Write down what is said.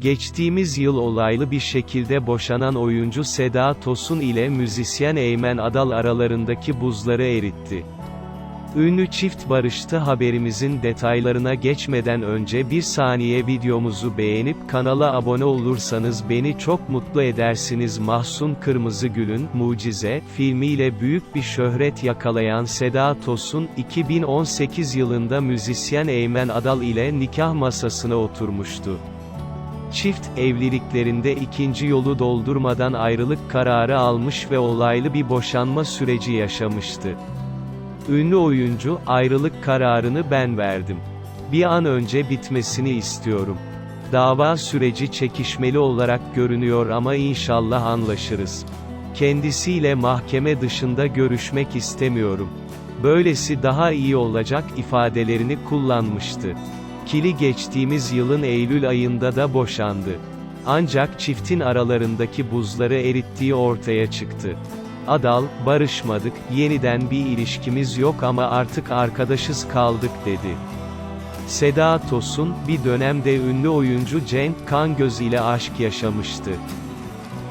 Geçtiğimiz yıl olaylı bir şekilde boşanan oyuncu Seda Tosun ile müzisyen Eymen Adal aralarındaki buzları eritti. Ünlü çift barıştı haberimizin detaylarına geçmeden önce bir saniye videomuzu beğenip kanala abone olursanız beni çok mutlu edersiniz Mahsun Kırmızıgül'ün Mucize filmiyle büyük bir şöhret yakalayan Seda Tosun 2018 yılında müzisyen Eymen Adal ile nikah masasına oturmuştu. Çift, evliliklerinde ikinci yolu doldurmadan ayrılık kararı almış ve olaylı bir boşanma süreci yaşamıştı. Ünlü oyuncu, ayrılık kararını ben verdim. Bir an önce bitmesini istiyorum. Dava süreci çekişmeli olarak görünüyor ama inşallah anlaşırız. Kendisiyle mahkeme dışında görüşmek istemiyorum. Böylesi daha iyi olacak ifadelerini kullanmıştı. Kili geçtiğimiz yılın Eylül ayında da boşandı. Ancak çiftin aralarındaki buzları erittiği ortaya çıktı. Adal, barışmadık, yeniden bir ilişkimiz yok ama artık arkadaşız kaldık dedi. Seda Tosun, bir dönemde ünlü oyuncu Cenk Kangöz ile aşk yaşamıştı.